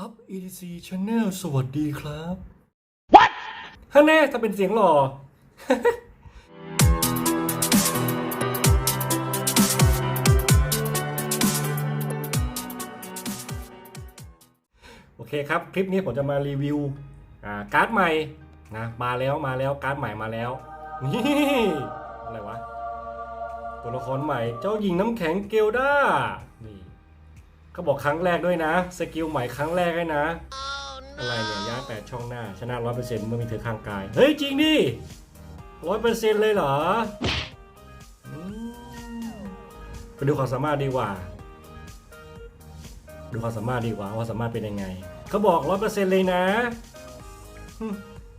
อัพ EDC Channel สวัสดีครับ What ฮะแน่ถ้าเป็นเสียงหล่อ โอเคครับ คลิปนี้ผมจะมารีวิวอ่าการ์ดใหม่นะมาแล้วมาแล้วการ์ดใหม่มาแล้ว นี่อะไรวะ ตัวละครใหม่เจ้าหญิงน้ำแข็งเกลด้านี่ เขาบอกครั้งแรกด้วยนะ สกิลใหม่ครั้งแรกด้วยนะ อะไรเนี่ยย้ายแปดช่องหน้า ชนะร้อยเปอร์เซ็นต์เมื่อมีเธอข้างกาย เฮ้ย จริงดิร้อยเปอร์เซ็นต์เลยเหรอไปดูความสามารถดีกว่า ดูความสามารถดีกว่าว่าสามารถเป็นยังไง เขาบอกร้อยเปอร์เซ็นต์เลยนะ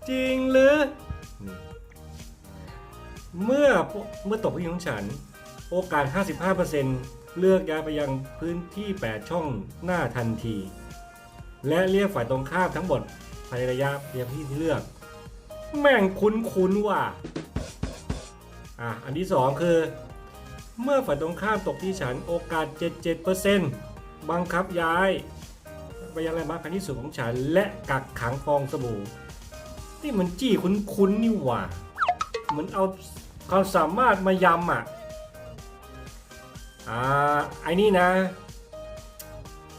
จริงหรือ เมื่อเมื่อตกผู้หญิงของฉัน โอกาส 55%เเลือกย้ายไปยังพื้นที่ 8 ช่องหน้าทันที และเรียกฝ่ายตรงข้ามทั้งหมดภายในระยะเพียงที่เลือก แม่งคุ้นคุ้นๆว่ะอะอันที่สองคือ เมื่อฝ่ายตรงข้ามตกที่ฉันโอกาส 77%บังคับย้ายไปยังแลนด์มาร์คที่สุดของฉัน และกักขังฟองสบู่นี่มันจี้คุ้นๆนี่หว่า เหมือนเอาความสามารถมายำอะ อ่าไอ้นี่นะ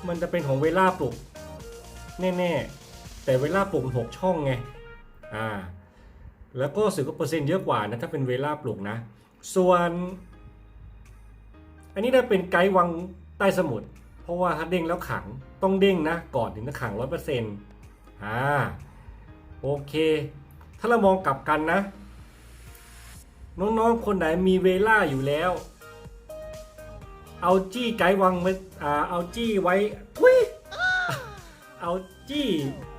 มันจะเป็นของเวลาปลุกแน่ๆ แต่เวลาปลุกหกช่องไงอ่าแล้วก็สึกว่าเปอร์เซ็นต์เยอะกว่านะถ้าเป็นเวลาปลุกนะ ส่วน อันนี้ได้เป็นไกด์วังใต้สมุทรเพราะว่าถ้าเด้งแล้วขังต้องเด้งนะ ก่อนถึงจะขังร้อยเปอร์เซ็นต์อ่าโอเค ถ้าเรามองกลับกันนะ น้องๆคนไหนมีเวลาอยู่แล้ว เอาจี้ไกด์วังไว้อ่าเอาจี้ไว้ทุยเอาจี้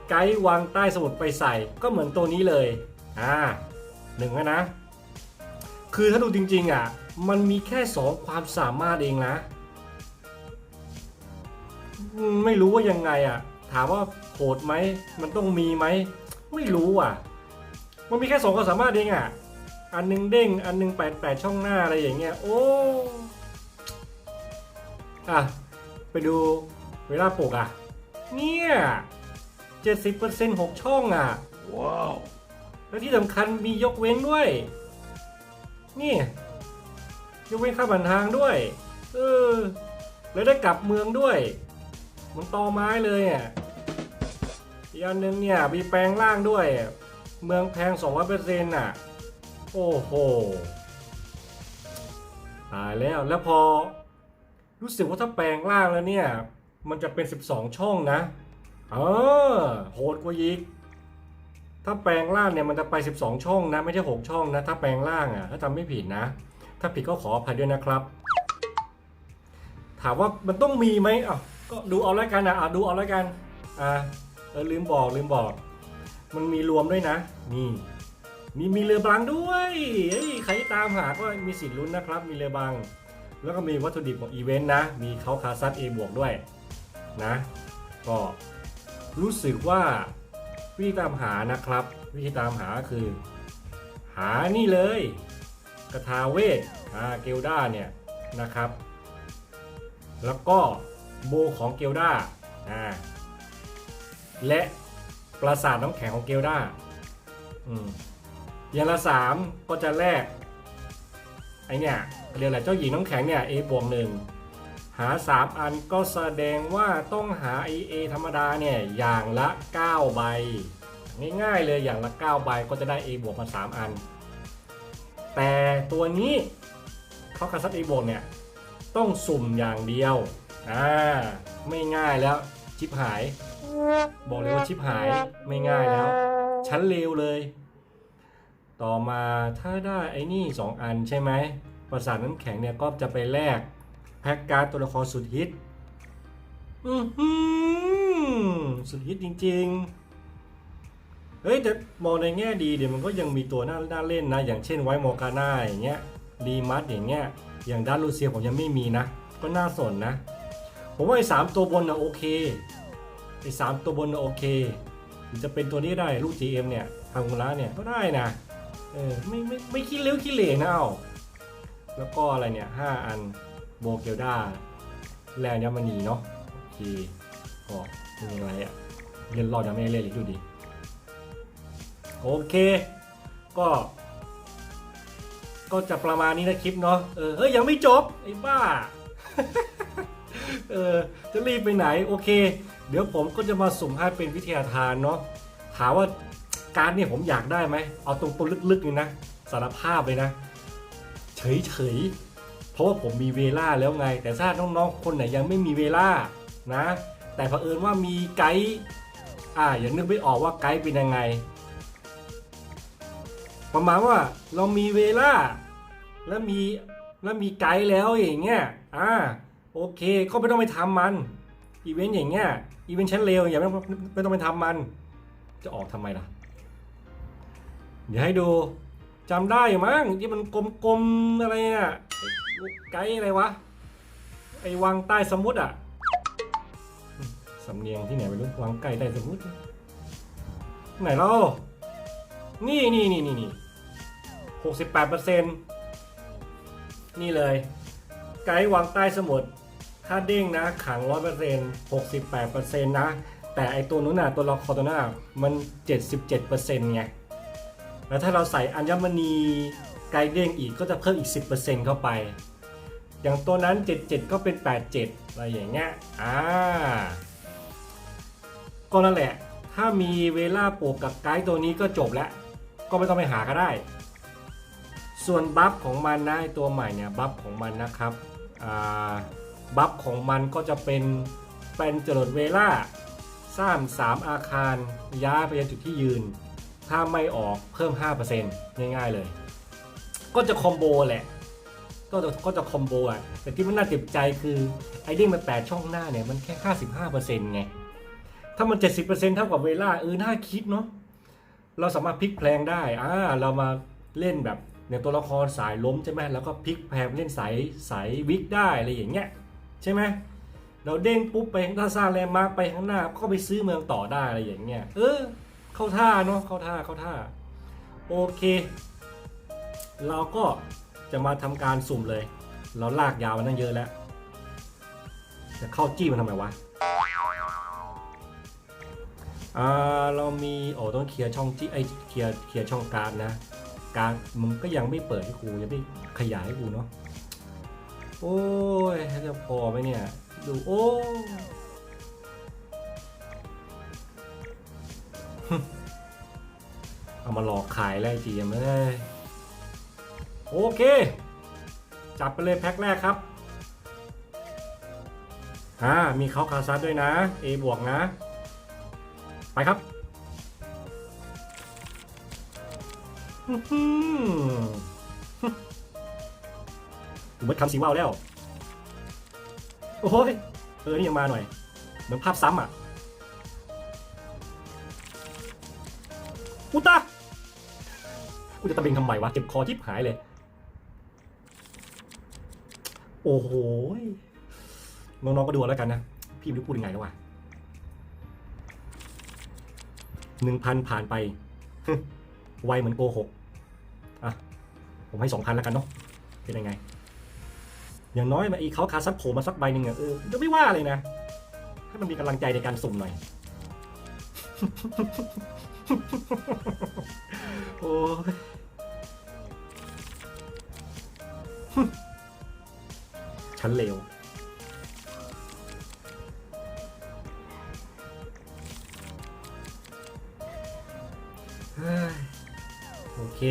ไกด์วางใต้สมุดไปใส่ ก็เหมือนตัวนี้เลยอ่าหนึ่งอะนะ คือถ้าดูจริงๆอะมันมีแค่สองความสามารถเองนะ ไม่รู้ว่ายังไงอะ ถามว่าโหดไหม มันต้องมีไหม ไม่รู้อะ มันมีแค่สองความสามารถเองอะ อันหนึงเด้ง อันหนึงแปดแปดช่องหน้าอะไรอย่างเงี้ย โอ้ อะ ไปดูเวลาปลุกอะ เนี่ยเจ็ดสิบเปอร์เซ็นต์หกช่องอะ ว้าว แล้วที่สำคัญมียกเว้นด้วย นี่ ยกเว้นค่าบันทางด้วย เออ แล้วได้กลับเมืองด้วยมันต่อไม้เลยอะอีกอันหนึงเนี่ยมีแปลงร่างด้วย เมืองแพงสองร้อยเปอร์เซ็นต์อะ โอ้โหตายแล้วแล้วพอ รู้สึกว่าถ้าแปลงร่างแล้วเนี่ย มันจะเป็น 12 ช่องนะ เออโหดกว่าอีก ถ้าแปลงร่างเนี่ยมันจะไป 12 ช่องนะ ไม่ใช่ 6 ช่องนะ ถ้าแปลงร่างอะ ถ้าจำไม่ผิดนะ ถ้าผิดก็ขออภัยด้วยนะครับ ถามว่ามันต้องมีไหมอะก็ดูเอาแล้วกันนะอะดูเอาแล้วกัน อ่าเออลืมบอกลืมบอก มันมีรวมด้วยนะ นี่มีมีเรือบางด้วย เฮ้ย ใครตามหาก็มีสิทธิ์ลุ้นนะครับ มีเรือบาง แล้วก็มีวัตถุดิบของอีเวนต์นะ มีเขาคาซัตเอบวกด้วยนะ ก็รู้สึกว่าวิธีตามหานะครับ วิธีตามหาคือ หานี่เลยกระทาเวทอาเกลดาเนี่ยนะครับ แล้วก็โบของเกลดาอ่าและปราสาทน้ำแข็งของเกลดาอืมอย่างละสามก็จะแลก ไอเนี่ยเรียกอะไรเจ้าหญิงน้ำแข็งเนี่ย A บวกหนึ่งหา 3 อันก็แสดงว่าต้องหา A A ธรรมดาเนี่ยอย่างละ 9 ใบ ง่ายๆเลยอย่างละ 9 ใบก็จะได้ A บวกมา 3 อัน แต่ตัวนี้เขากระซับ A บวกเนี่ยต้องสุ่มอย่างเดียวอ่าไม่ง่ายแล้วชิปหาย บอกเลยว่าชิปหายไม่ง่ายแล้ว ชั้นเลวเลย ต่อมาถ้าได้ไอ้นี่ 2 อันใช่ไหมประสาทน้ำแข็งเนี่ยก็จะไปแลกแพ็กการ์ดตัวละครสุดฮิตอือหือสุดฮิตจริง ๆ เฮ้ยแต่มองในแง่ดีเดี๋ยวมันก็ยังมีตัวน่าน่าเล่นนะ อย่างเช่นไวท์มอร์กาน่าอย่างเงี้ยดีมัสอย่างเงี้ยอย่างดันลูเซียผมยังไม่มีนะ ก็น่าสนนะ ผมว่าไอ้สามตัวบนนะโอเคไอ้สามตัวบนนะโอเคจะเป็นตัวนี้ได้ลูก GM เนี่ยทางมุระเนี่ยก็ได้นะ เออไม่ไม่ไม่ขี้เลี้ยวขี้เหร่นะเอาแล้วก็อะไรเนี่ยห้าอันโบเกลดาแลนยามณีเนาะโอเคก็มีอะไรอะ่ะเล่นรอดยังไม่ได้เล่นอีกดูดิโอเค ก็ ก็จะประมาณนี้นะคลิปเนาะเออเฮ้ยยังไม่จบไอ้บ้าเออจะรีบไปไหนโอเค เดี๋ยวผมก็จะมาสุ่มให้เป็นวิทยาทานเนาะถามว่า การนี่ผมอยากได้ไหมเอาตรงๆลึกๆเลยนะสารภาพเลยนะ เฉยๆเพราะว่าผมมีเวล่าแล้วไง แต่ถ้าน้องๆคนไหนยังไม่มีเวล่านะ แต่เผอิญว่ามีไกด์อ่าอย่านึกไม่ออกว่าไกด์เป็นยังไง ประมาณว่าเรามีเวล่าแล้วมีแล้วมีไกด์แล้วอย่างเงี้ยอ่าโอเคก็ไม่ต้องไปทำมันอีเวนต์อย่างเงี้ยอีเวนต์ชั้นเร็วอย่าไม่ต้องไม่ต้องไปทำมัน จะออกทำไมล่ะ เดี๋ยวให้ดูจำได้มั้งที่มันกลมๆอะไรอะไอ้ไกด์อะไรวะ ไอ้วังใต้สมุทรอะสำเนียงที่ไหนไม่รู้วังไก่ใต้สมุทรไหนเรานี่นี่นี่นี่นี่หกสิบแปดเปอร์เซ็นต์นี่เลย ไกด์วังใต้สมุทรถ้าเด้งนะขังร้อยเปอร์เซ็นต์หกสิบแปดเปอร์เซ็นต์นะ แต่ไอตัวนู้นน่ะตัวละครตัวนั้นน่ะมันเจ็ดสิบเจ็ดเปอร์เซ็นต์ไง แล้วถ้าเราใส่อัญมณีไกด์เด้งอีกก็จะเพิ่มอีก 10%เข้าไป อย่างตัวนั้น 77 ก็เป็น 87 อะไรอย่างเงี้ยอ่าก็นั่นแหละ ถ้ามีเวลาปลูกกับไกด์ตัวนี้ก็จบแล้ว ก็ไม่ต้องไปหาก็ได้ ส่วนบัฟของมันนะตัวใหม่เนี่ยบัฟของมันนะครับอ่าบัฟของมันก็จะเป็นเป็นจรดเวลาสร้าง3อาคารย้ายไปยังจุดที่ยืน ถ้าไม่ออกเพิ่ม 5%ง่ายๆเลย ก็จะคอมโบแหละ ก็จะก็จะคอมโบอะ แต่ที่มันน่าเจ็บใจคือไอเด้งมัน 8 ช่องหน้าเนี่ย มันแค่ 55%ไง ถ้ามัน 70%เท่ากับเวลาเออน่าคิดเนาะ เราสามารถพลิกแพลงได้ อ่า เรามาเล่นแบบเนี่ยตัวละครสายล้มใช่ไหมแล้วก็พลิกแพลงเล่นสายสายวิกได้อะไรอย่างเงี้ยใช่ไหมเราเด้งปุ๊บไปถ้าสร้างแลนด์มาร์กไปข้างหน้าก็ไปซื้อเมืองต่อได้อะไรอย่างเงี้ย เออ เข้าท่าเนาะเข้าท่าเข้าท่าโอเค เราก็จะมาทำการสุ่มเลย เราลากยาวมาตั้งเยอะแล้วจะเข้าจี้มันทำไมวะอ่าเรามีโอ้ต้องเคลียร์ช่องจี้ไอเคลียร์เคลียร์ช่องการดนะ การมึงก็ยังไม่เปิดให้กูยังไม่ขยายให้กูเนาะโอ้ยจะพอไหมเนี่ยดูโอ้ เอามาหลอกขายแล้วจีมเลยโอเค จับไปเลยแพ็คแรกครับอ่ามีเขาคาซัสด้วยนะ A บวกนะ ไปครับอื้อหือผมไม่คำสีว่าวแล้ว โอ้ยเออ นี่ยังมาหน่อย เหมือนภาพซ้ำอะ อุตากูจะตะเบงทำไมวะเจ็บคอทิบหายเลย โอ้โหน้องๆก็ดูแล้วกันนะ พี่ไม่รู้พูดยังไงแล้ววะหนึ่งพันผ่านไปไวเหมือนโกหกอะผมให้สองพันแล้วกันเนาะเป็นยังไง อย่างน้อยมาอีเขาคาซับโผล่มาสักใบหนึ่งอะเออจะไม่ว่าเลยนะให้มันมีกำลังใจในการสุ่มหน่อย โอ้ยฉันเลวเฮ้ยโอเค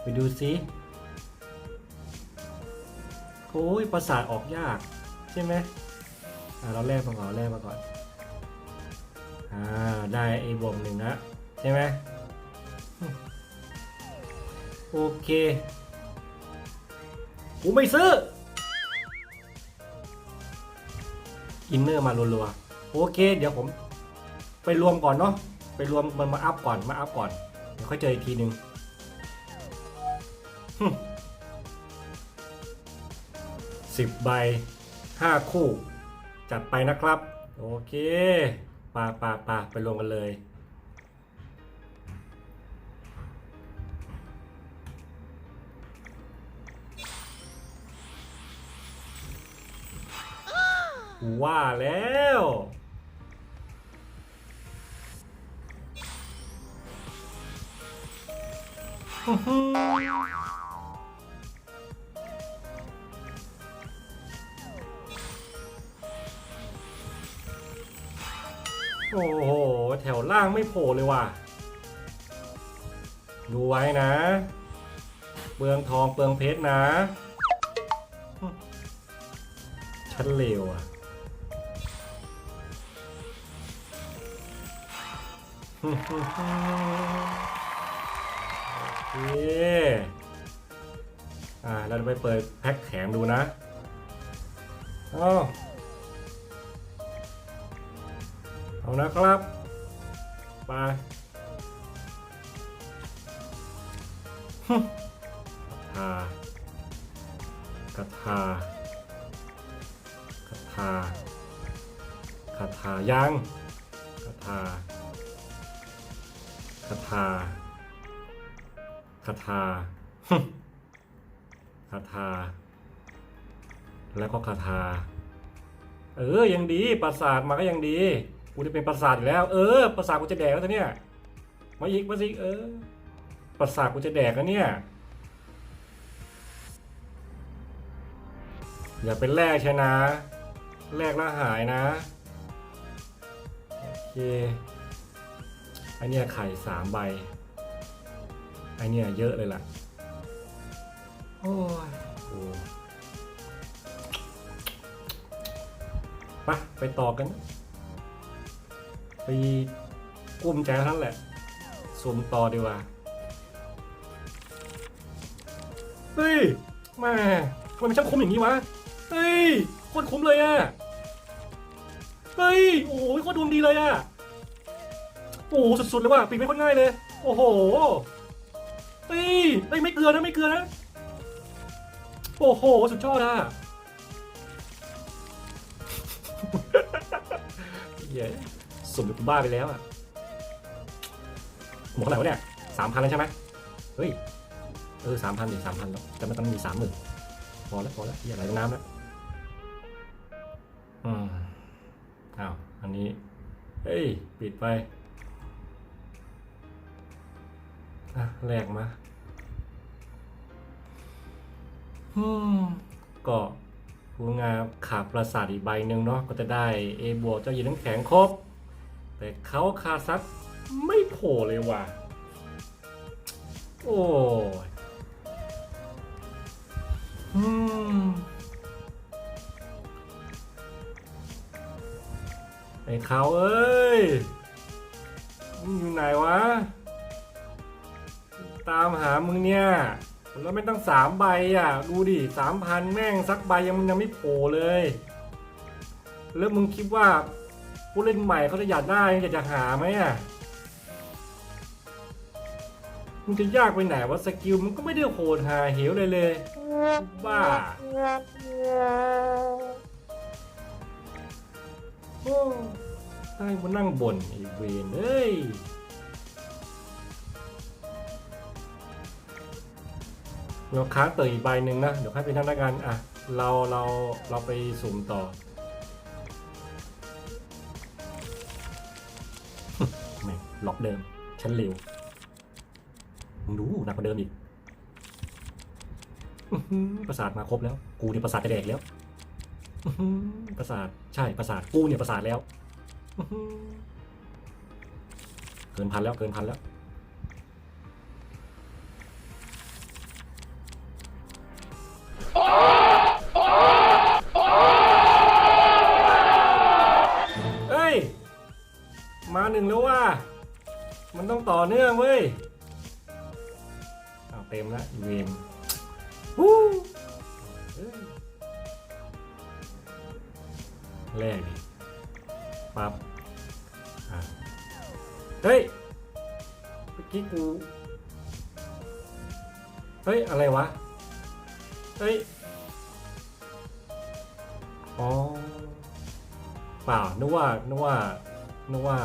ไปดูซิ โอ้ยประสาทออกยาก ใช่ไหมอ่าเราแรกมาก่อนแรกมาก่อน อ่า ได้ไอ้บวกหนึ่งละ ใช่ไหมโอเค กูไม่ซื้อ อินเนอร์มารัวๆ โอเค เดี๋ยวผมไปรวมก่อนเนาะ ไปรวมมันมาอัพก่อน มาอัพก่อน เดี๋ยวค่อยเจออีกทีหนึ่งสิบใบห้าคู่ จัดไปนะครับ โอเคปาปาปาไปรวมกันเลย ว่าแล้ว โอ้โห แถวล่างไม่โผล่เลยว่ะ ดูไว้นะ เปลืองทองเปลืองเพชรนะ ชั้นเลวอะ โอเคอ่าเราไปเปิดแพ็คแถมดูนะเอาเอานะครับไปฮึคาคาถาคาถาคาถายังคาถา คาถาคาถาคาถาแล้วก็คาถาเออ ยังดีปราสาทมาก็ยังดีกูจะเป็นปราสาทอยู่แล้ว เออปราสาทกูจะแดกแล้วเนี่ยมาอีกมาสิเออปราสาทกูจะแดกแล้วเนี่ยอย่าเป็นแรกใช่นะ แรกแล้วหายนะ โอเค อเนี่ยไข่สามใบไอเนี่ยเยอะเลยล่ะ โอ้ยโอ้ไปไปต่อกัน ไปกลุ้มใจเท่านั้นแหละซูมต่อดีกว่า เฮ้ยแม่ทำไมมันช่างคุ้มอย่างนี้วะ เฮ้ยโคตรคุ้มเลยอะเฮ้ย โอ้โหโคตรดวงดีเลยอะ โอ้โหสุดๆเลยว่ะปิดไม่ค่อยง่ายเลย โอ้โหเฮ้ยเฮ้ยไม่เกลือนะไม่เกลือนะ โอ้โห สุดยอดอะเย้สมเด็จกูบ้าไปแล้วอะหมดเท่าไหร่วะเนี่ยสามพันแล้วใช่ไหมเฮ้ย เออสามพันดิสามพันแล้วแต่มันต้องมีสามหมื่นพอแล้วพอแล้วอย่าไหลลงน้ำแล้วอืมอ้าว อันนี้ เฮ้ย ปิดไป อะแลกมาอืมก็พูดงานขาดประสาทอีกใบหนึ่งเนาะก็จะได้ A บวกเจ้าหญิงน้ำแข็งครบ แต่เขาคาซัดไม่โผล่เลยว่ะ โอ้ยอืมไอ้เขาเอ้ยมึงอยู่ไหนวะ ตามหามึงเนี่ย แล้วไม่ต้องสามใบอะ ดูดิสามพันแม่งสักใบยังมันยังไม่โผล่เลย แล้วมึงคิดว่าผู้เล่นใหม่เขาจะอยากได้อยากจะหาไหมอะมึงจะยากไปไหนว่าสกิลมันก็ไม่ได้โหดหาเหวเลยเลย บ้าโอ้ได้มานั่งบ่นไอ้เวนเอ้ย เราค้างเตยอีกใบหนึ่งนะ เดี๋ยวให้เป็นท่างด้านการอะ เราเราเราไปสุ่มต่อแม่งล็อกเดิมฉันเร็วมึงดูหนักกว่าเดิมอีกประสาทมาครบแล้ว กูเนี่ยประสาทจะแดกแล้วประสาทใช่ประสาทกูเนี่ยประสาทแล้ว เกินพันแล้วเกินพันแล้ว มาหนึ่งแล้วว่า มันต้องต่อเนื่องเว้ยเอาเต็มละอีเวนวู้เอ้ยแรกดิปั๊บเฮ้ยเมื่อกี้กู เฮ้ย อะไรวะ เฮ้ย อ๋อเปล่านึกว่านึกว่า นึกว่า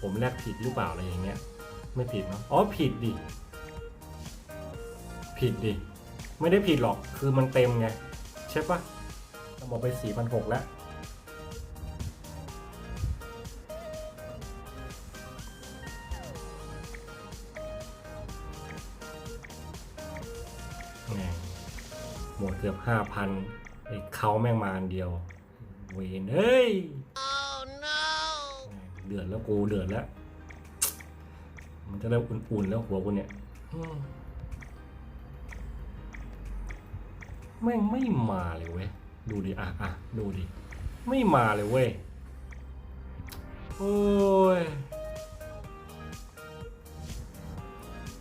ผมแลกผิดหรือเปล่าอะไรอย่างเงี้ย ไม่ผิดเนาะอ๋อผิดดิ ผิดดิ ไม่ได้ผิดหรอกคือมันเต็มไง ใช่ปะเราบอกไปสี่พันหกแล้วหมดเกือบห้าพันไอ้เขาแม่งมาอันเดียว เวนเฮ้ย เดือดแล้วกูเดือดแล้ว มันจะเริ่มอุ่นๆแล้วหัวกูเนี่ยแม่งไม่มาเลยเว้ย ดูดิ อะอะดูดิ ไม่มาเลยเว้ย โอ้ย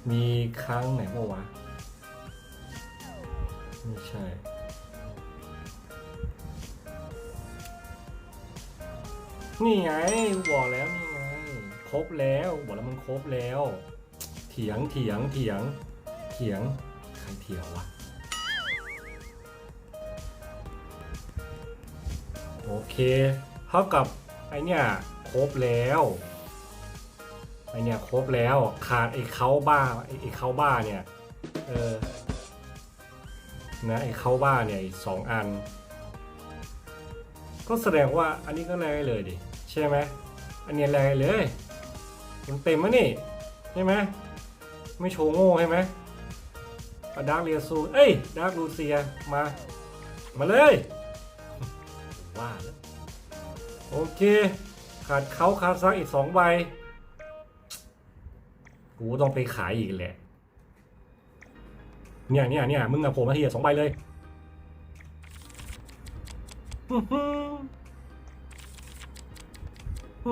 มีครั้งไหนบ้างวะ ไม่ใช่ นี่ไงบอกแล้วนี่ไงครบแล้วบอกแล้วมันครบแล้ว เถียงเถียงเถียงเถียงใครเถียงวะโอเคเท่ากับไอเนี่ยครบแล้วไอเนี่ยครบแล้วขาดไอเขาบ้าไอไอเขาบ้าเนี่ยเออนะไอเขาบ้าเนี่ยสองอัน ก็แสดงว่าอันนี้ก็แรงเลยดิ ใช่ไหมอันเนี้ยแรงได้เลยมันเต็มมะนี่ใช่ไหมไม่โชว์โง่ใช่ไหมเอาดาร์กเรียซูเอ้ยดาร์กลูเซียมา มาเลย ว่าแล้วโอเค ขาดเขาขาดซักอีกสองใบ กูต้องไปขายอีกแหละ เนี่ยเนี่ยเนี่ยมึงกับผมมาทีละสองใบเลยอื้อหืออื้อหือ เพ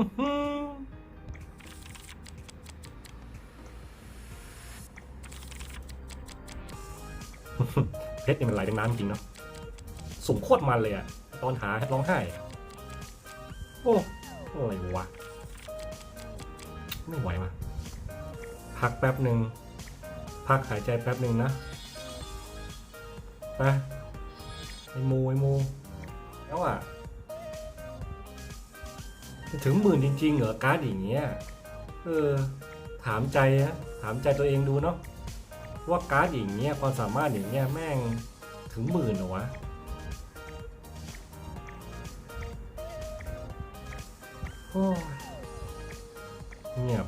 ชรเนี่ยมันไหลเป็นน้ำจริงเนาะสุ่มโคตรมันเลยอะตอนหาร้องไห้ โอ้อะไรวะ ไม่ไหววะพักแป๊บหนึ่งพักหายใจแป๊บหนึ่งนะไปไอโมไอโมแล้วอะ ถึงหมื่นจริงๆเหรอการ์ดอย่างเงี้ยเออถามใจนะถามใจตัวเองดูเนาะว่าการ์ดอย่างเงี้ยความสามารถอย่างเงี้ยแม่งถึงหมื่นเหรอวะโอ้เงียบ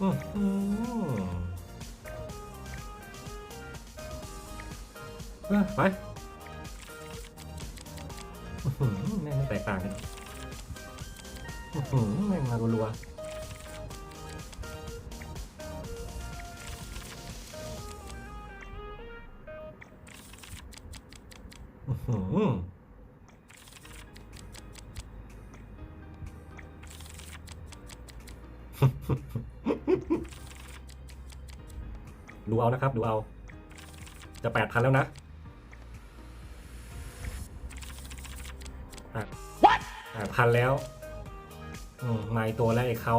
อื้อหือเออไปแม่งไม่แตกต่างกัน หือแม่งมารัวๆอื้อหือดูเอานะครับ ดูเอา จะแปดพันแล้วนะแปดพันแล้ว อืมนายตัวแรกไอ้เขา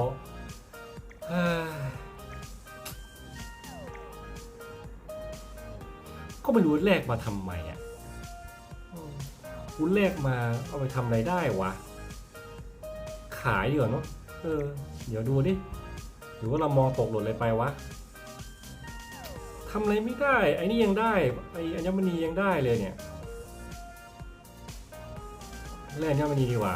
ก็ไม่รู้แลกมาทำไมอะอืมกูแลกมาเอาไปทำอะไรได้วะ ขายดีกว่เนาะเออ เดี๋ยวดูดิ หรือว่าเรามองตกหล่นเลยไปวะทำอะไรไม่ได้ ไอ้นี่ยังได้ ไอ้อัญมณียังได้เลยเนี่ยเล่นอัญมณีดีกว่า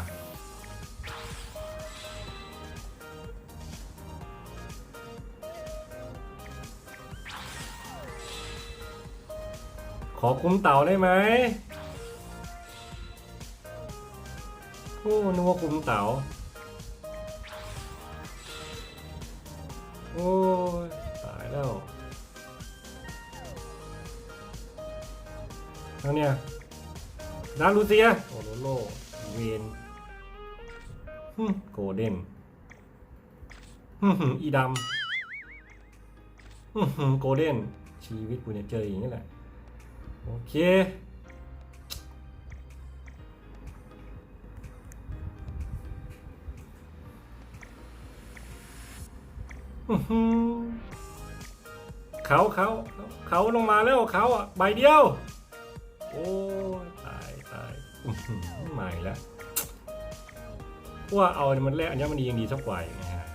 อคุ้มเต่าได้ไหมโอ้นึกว่าคุ้มเต่าโอ้ยตายแล้วแล้วเนี่ยดารูเซียโอโลโลเวนฮึโกลเด้นฮึมฮึอีดำฮึมฮึโกลเด้นชีวิตกูเนี่ยเจออย่างนี้แหละ โอเคเขาเขาเขาลงมาแล้วเขาอะใบเดียว โอ้ยตายตายใหม่แล้วว่าเอามันแรกอัญมณียังดีสักกว่าอีกนะฮะ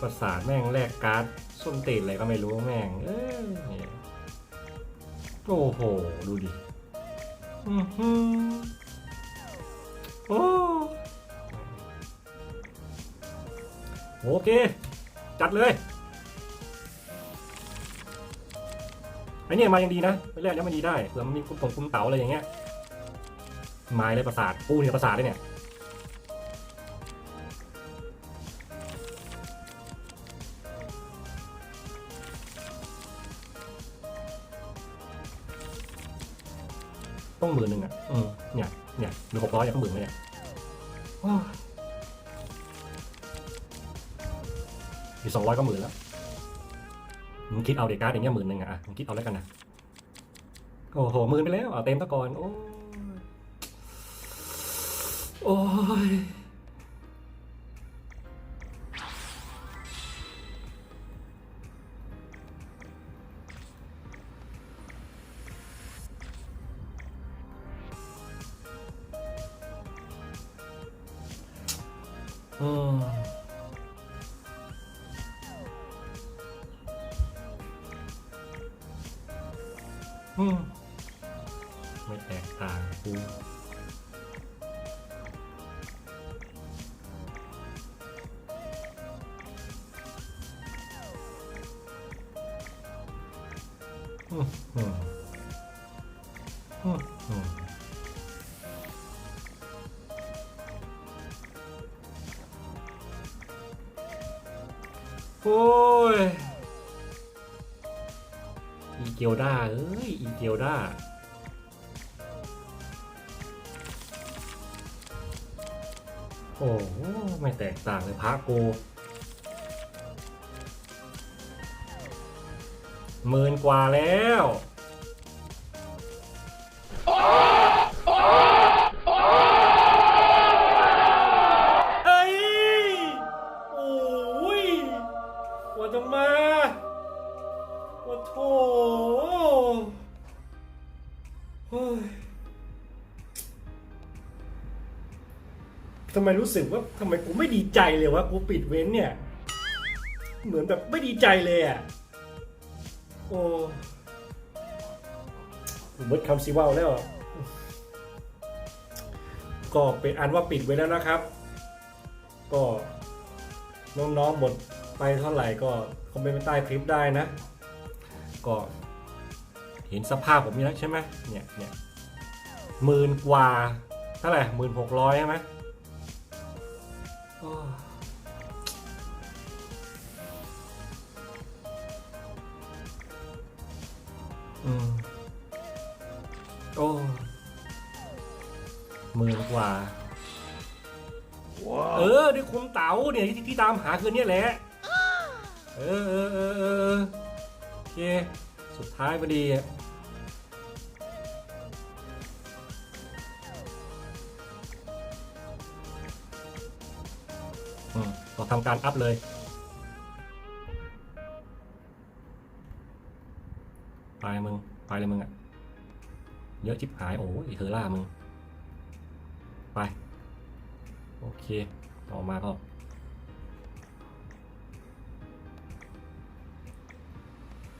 ประสาทแม่งแลกการ์ดส้นตีนอะไรก็ไม่รู้แม่ง เอ้ย โอ้โห ดูดิอื้อหือโอ้โอเค จัดเลยไอเนี่ยมายังดีนะไปแรกยังไม่ดีได้เผื่อมันมีคุณผงคุณเต๋าอะไรอย่างเงี้ยไม้เลยประสาทปูเนี่ยประสาทเลยเนี่ย มื่นหนึ่งอะอืมเนี่ยเนี่ยหรือหกร้อยอย่างก็หมื่นเลยเนี่ยโอ้ยอีกสองร้อยก็หมื่นแล้วมึงคิดเอาเด็กการ์ดอย่างเงี้ยหมื่นหนึ่งอะอะมึงคิดเอาแล้วกันนะโอ้โหหมื่นไปแล้วเอาเต็มตะกอนโอ้ยโอ้ย โอ้ย อีเกียวด้าเอ้ย อีเกียวด้าโอ้โหไม่แตกต่างเลยพระโก หมื่นกว่าแล้วเอ้ยโอ้ยว่าจะมาโอ้โถเฮ้ยทำไมรู้สึกว่าทำไมกูไม่ดีใจเลยวะกูปิดเว้นเนี่ย เหมือนแบบไม่ดีใจเลยอะ โอ้ผมเบิดคำซีว่าแล้ว ก็เป็นอันว่าปิดไว้แล้วนะครับ ก็น้องๆหมดไปเท่าไหร่ก็คอมเมนต์ใต้คลิปได้นะ ก็เห็นสภาพผมนี่แล้วใช่ไหมเนี่ยเนี่ยหมื่นกว่าเท่าไหร่หมื่นหกร้อยใช่ไหม หมื่นกว่า เออด้วยคุณเต๋าเนี่ยที่ที่ตามหาคือเนี่ยแหละ เออเออเออเออเออโอเค สุดท้ายพอดีอะอืมเราทำการอัพเลยไปมึงไปเลยมึงอะ เยอะชิบหายโอ้ยเธอล่ามึง เคต่อมาก็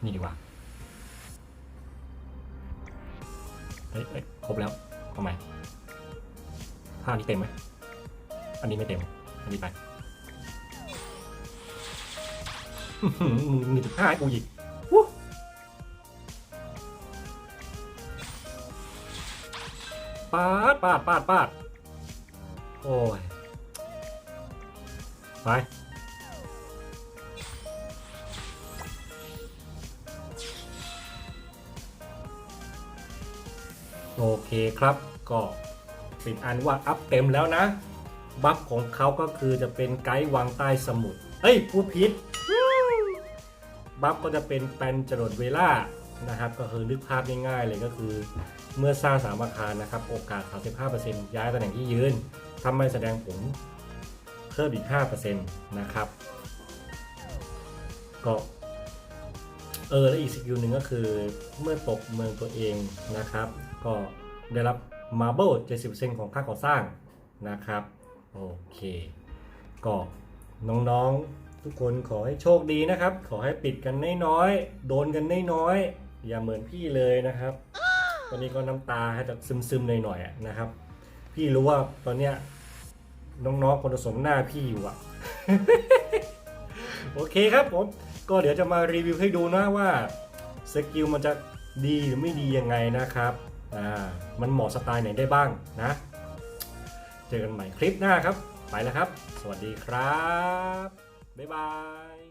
นี่ดีกว่าเอ้ยเอ้ยครบแล้วทำไมผ้านี้เต็มไหมอันนี้ไม่เต็ม อันนี้ไปมึงมีถึงผ้ากูอีกปาดปาดปาดปาดโอ้ย ไปโอเคครับก็เป็นอันว่าอัพเต็มแล้วนะ บัฟของเขาก็คือจะเป็นไกด์วางใต้สมุทรเอ้ยผู้พิษบัฟก็จะเป็นแปนจรดเวล่านะครับ ก็คือนึกภาพง่ายๆเลยก็คือ เมื่อสร้างสามอาคารนะครับ โอกาส 35%ย้ายตำแหน่งที่ยืนทำให้แสดงผล พิ่มอีก 5%นะครับ ก็เออและอีกสกิลหนึ่งก็คือเมื่อตกเมืองตัวเองนะครับ ก็ได้รับมาร์เบิล70%ของค่าก่อสร้างนะครับ โอเคก็น้องๆทุกคนขอให้โชคดีนะครับ ขอให้ปิดกันน้อยๆโดนกันน้อยๆอย่าเหมือนพี่เลยนะครับ ตอนนี้ก็น้ำตาให้จะซึมๆหน่อยๆนะครับ พี่รู้ว่าตอนเนี้ย น้องๆ คนผสมหน้าพี่อยู่อะโอเคครับผม ก็เดี๋ยวจะมารีวิวให้ดูนะว่าสกิลมันจะดีหรือไม่ดียังไงนะครับ อ่า มันเหมาะสไตล์ไหนได้บ้างนะ เจอกันใหม่คลิปหน้าครับ ไปแล้วครับ สวัสดีครับ บ๊ายบาย